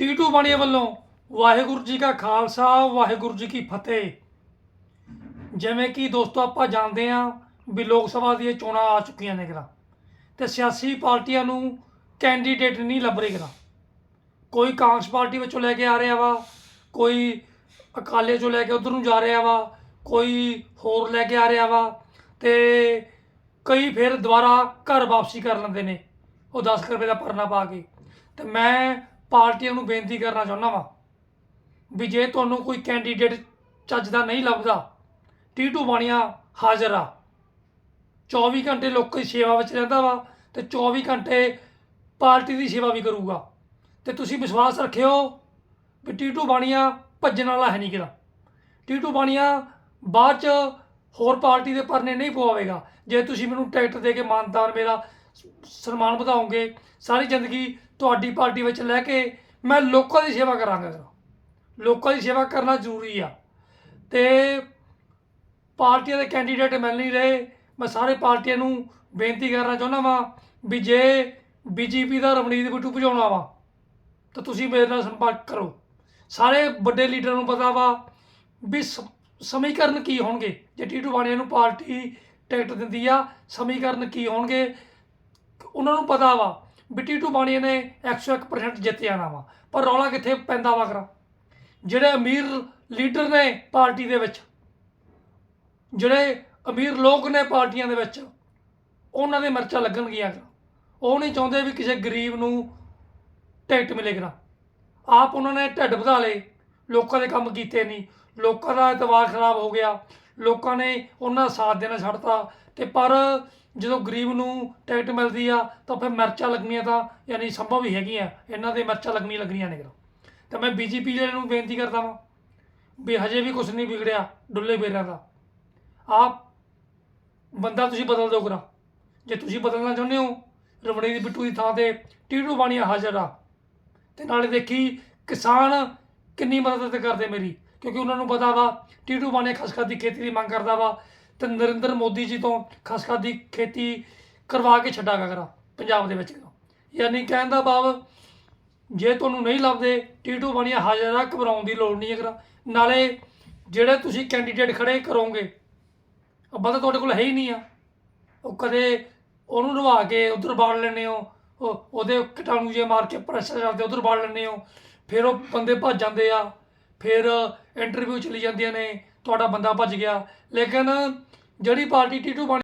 ਟੀਟੂ ਬਾਣੀਆ ਵੱਲੋਂ ਵਾਹਿਗੁਰੂ ਜੀ ਕਾ ਖਾਲਸਾ, ਵਾਹਿਗੁਰੂ ਜੀ ਕੀ ਫਤਿਹ। ਜਿਵੇਂ ਕਿ ਦੋਸਤੋ, ਆਪਾਂ ਜਾਣਦੇ ਹਾਂ ਵੀ ਲੋਕ ਸਭਾ ਦੀਆਂ ਚੋਣਾਂ ਆ ਚੁੱਕੀਆਂ ਨੇ ਕਰਾ ਤੇ ਸਿਆਸੀ ਪਾਰਟੀਆਂ ਨੂੰ ਕੈਂਡੀਡੇਟ ਨਹੀਂ ਲੱਭ ਰਹੇ ਕਰਾ ਕੋਈ ਕਾਂਗਰਸ ਪਾਰਟੀ ਵਿੱਚੋਂ ਲੈ ਕੇ ਆ ਰਿਹਾ ਵਾ, ਕੋਈ ਅਕਾਲੇ ਚੋਂ ਲੈ ਕੇ ਉਧਰ ਨੂੰ ਜਾ ਰਿਹਾ ਵਾ, ਕੋਈ ਹੋਰ ਲੈ ਕੇ ਆ ਰਿਹਾ ਵਾ, ਤੇ ਕਈ ਫਿਰ ਦੁਬਾਰਾ ਘਰ ਵਾਪਸੀ ਕਰ ਲੈਂਦੇ ਨੇ। ਉਹ 10 ਕੁ ਰੁਪਏ ਦਾ ਪਰਨਾ ਪਾ ਕੇ। ਤੇ ਮੈਂ ਪਾਰਟੀਆਂ ਨੂੰ ਬੇਨਤੀ ਕਰਨਾ ਚਾਹੁੰਦਾ ਵਾਂ ਵੀ ਜੇ ਤੁਹਾਨੂੰ ਕੋਈ ਕੈਂਡੀਡੇਟ ਚੱਜ ਦਾ ਨਹੀਂ ਲੱਭਦਾ ਟੀਟੂ ਬਾਣੀਆ ਹਾਜ਼ਰ ਆ। 24 ਘੰਟੇ ਲੋਕਾਂ ਦੀ ਸੇਵਾ ਵਿੱਚ ਰਹਿੰਦਾ ਵਾ ਤੇ 24 ਘੰਟੇ ਪਾਰਟੀ ਦੀ ਸੇਵਾ ਵੀ ਕਰੂਗਾ। ਤੇ ਤੁਸੀਂ ਵਿਸ਼ਵਾਸ ਰੱਖਿਓ ਵੀ ਟੀਟੂ ਬਾਣੀਆ ਭੱਜਣ ਵਾਲਾ ਹੈ ਨਹੀਂ ਕਿਦਾ ਟੀਟੂ ਬਾਣੀਆ ਬਾਅਦ ਚ ਹੋਰ ਪਾਰਟੀ ਦੇ ਪਰਨੇ ਨਹੀਂ ਪਵਾਵੇਗਾ। ਜੇ ਤੁਸੀਂ ਮੈਨੂੰ ਟਿਕਟ ਦੇ ਕੇ ਮਾਨਦਾਨ ਮੇਰਾ ਸਨਮਾਨ ਵਧਾਓਗੇ, ਸਾਰੀ ਜ਼ਿੰਦਗੀ ਤੁਹਾਡੀ ਪਾਰਟੀ ਵਿੱਚ ਲੈ ਕੇ ਮੈਂ ਲੋਕਾਂ ਦੀ ਸੇਵਾ ਕਰਾਂਗਾ ਲੋਕਾਂ ਦੀ ਸੇਵਾ ਕਰਨਾ ਜ਼ਰੂਰੀ ਆ। ਤੇ ਪਾਰਟੀਆਂ ਦੇ ਕੈਂਡੀਡੇਟ ਮਿਲ ਨਹੀਂ ਰਹੇ। ਮੈਂ ਸਾਰੇ ਪਾਰਟੀਆਂ ਨੂੰ ਬੇਨਤੀ ਕਰਨਾ ਚਾਹੁੰਦਾ ਵਾਂ ਵੀ ਜੇ ਬੀਜੇਪੀ ਦਾ ਰਵਨੀਤ ਬਿੱਟੂ ਭਜਾਉਣਾ ਵਾ, ਤਾਂ ਤੁਸੀਂ ਮੇਰੇ ਨਾਲ ਸੰਪਰਕ ਕਰੋ। ਸਾਰੇ ਵੱਡੇ ਲੀਡਰਾਂ ਨੂੰ ਪਤਾ ਵਾ ਵੀ ਸਮੀਕਰਨ ਕੀ ਹੋਣਗੇ। ਜੇ ਟੀਟੂ ਬਾਣੀਆਂ ਨੂੰ ਪਾਰਟੀ ਟਿਕਟ ਦਿੰਦੀ ਆ, ਸਮੀਕਰਨ ਕੀ ਹੋਣਗੇ। ਉਹਨਾਂ ਨੂੰ ਪਤਾ ਵਾ ਬਿੱਟੀ ਟੂ ਬਾਣੀਆ ਨੇ 101% ਜਿੱਤ ਜਾਣਾ ਵਾ। ਪਰ ਰੌਲਾ ਕਿੱਥੇ ਪੈਂਦਾ ਵਾ ਕਰਾ? ਜਿਹੜੇ ਅਮੀਰ ਲੀਡਰ ਨੇ ਪਾਰਟੀ ਦੇ ਵਿੱਚ, ਜਿਹੜੇ ਅਮੀਰ ਲੋਕ ਨੇ ਪਾਰਟੀਆਂ ਦੇ ਵਿੱਚ, ਉਹਨਾਂ ਦੇ ਮਿਰਚਾਂ ਲੱਗਣਗੀਆਂ ਉਹ ਨਹੀਂ ਚਾਹੁੰਦੇ ਵੀ ਕਿਸੇ ਗਰੀਬ ਨੂੰ ਟਿਕਟ ਮਿਲੇ ਕਰਾ। ਆਪ ਉਹਨਾਂ ਨੇ ਢਿੱਡ ਵਧਾ ਲਏ। ਲੋਕਾਂ ਦੇ ਕੰਮ ਕੀਤੇ ਨਹੀਂ। ਲੋਕਾਂ ਦਾ ਇਤਬਾਰ ਖਰਾਬ ਹੋ ਗਿਆ। ਲੋਕਾਂ ਨੇ ਉਹਨਾਂ ਦਾ ਸਾਥ ਦੇਣਾ ਛੱਡਤਾ। ਤੇ ਪਰ ਜਦੋਂ ਗਰੀਬ ਨੂੰ ਟਿਕਟ ਮਿਲਦੀ ਆ, ਤਾਂ ਫਿਰ ਮਿਰਚਾਂ ਲੱਗਣੀਆਂ ਤਾਂ ਯਾਨੀ ਸੰਭਵ ਹੀ ਹੈਗੀਆਂ। ਇਹਨਾਂ ਦੇ ਮਿਰਚਾਂ ਲੱਗਣੀਆਂ ਲੱਗਣੀਆਂ ਨੇ ਤਾਂ ਮੈਂ ਬੀਜੇਪੀ ਵਾਲਿਆਂ ਨੂੰ ਬੇਨਤੀ ਕਰਦਾ ਵਾਂ ਵੀ ਹਜੇ ਵੀ ਕੁਝ ਨਹੀਂ ਵਿਗੜਿਆ ਡੁੱਲੇ ਬੇਰਾਂ ਦਾ। ਆਪ ਬੰਦਾ ਤੁਸੀਂ ਬਦਲ ਦਿਓ ਕਰਾ। ਜੇ ਤੁਸੀਂ ਬਦਲਣਾ ਚਾਹੁੰਦੇ ਹੋ ਰਵਣੀਤ ਬਿੱਟੂ ਦੀ ਥਾਂ ਤੇ ਟੀਟੂ ਬਾਣੀਆ ਹਾਜ਼ਰ ਆ। ਤੇ ਨਾਲੇ ਦੇਖੀ, ਕਿਸਾਨ ਕਿੰਨੀ ਮਦਦ ਕਰਦੇ ਮੇਰੀ। ਕਿਉਂਕਿ ਉਹਨਾਂ ਨੂੰ ਪਤਾ ਵਾ, ਟੀਟੂ ਬਾਣੇ ਖਸਖਸ ਦੀ ਖੇਤੀ ਦੀ ਮੰਗ ਕਰਦਾ ਵਾ। ਤੇ ਨਰਿੰਦਰ ਮੋਦੀ ਜੀ ਤੋਂ ਖਸਖਸ ਦੀ ਖੇਤੀ ਕਰਵਾ ਕੇ ਛੱਡਾਗਾ ਕਰਾ ਪੰਜਾਬ ਦੇ ਵਿੱਚ। ਯਾਨੀ ਕਹਿਣ ਦਾ ਭਾਵ, ਜੇ ਤੁਹਾਨੂੰ ਨਹੀਂ ਲੱਭਦੇ ਟੀਟੂ ਬਾਣੀਆ ਹਾਜ਼ਰ ਘਬਰਾਉਣ ਦੀ ਲੋੜ ਨਹੀਂ ਹੈ ਕਰਾ ਨਾਲੇ ਜਿਹੜੇ ਤੁਸੀਂ ਕੈਂਡੀਡੇਟ ਖੜੇ ਕਰੋਗੇ, ਉਹ ਬੰਦਾ ਤੁਹਾਡੇ ਕੋਲ ਹੈ ਹੀ ਨਹੀਂ ਆ। ਉਹ ਕਦੇ ਉਹਨੂੰ ਨਵਾ ਕੇ ਉਧਰ ਬਾੜ ਲੈਂਦੇ ਹੋ, ਉਹ ਉਹਦੇ ਕੀਟਾਣੂ ਜੇ ਮਾਰ ਕੇ ਪ੍ਰੈਸ਼ਰ ਕਰਦੇ ਉਧਰ ਬਾੜ ਲੈਂਦੇ ਹੋ, ਫਿਰ ਉਹ ਬੰਦੇ ਭੱਜ ਜਾਂਦੇ ਆ। ਫਿਰ ਇੰਟਰਵਿਊ ਚਲੀ ਜਾਂਦੀਆਂ ਨੇ ਤੁਹਾਡਾ ਬੰਦਾ ਭੱਜ ਗਿਆ। ਲੇਕਿਨ ਜਿਹੜੀ ਪਾਰਟੀ ਟੀਟੂ ਬਣ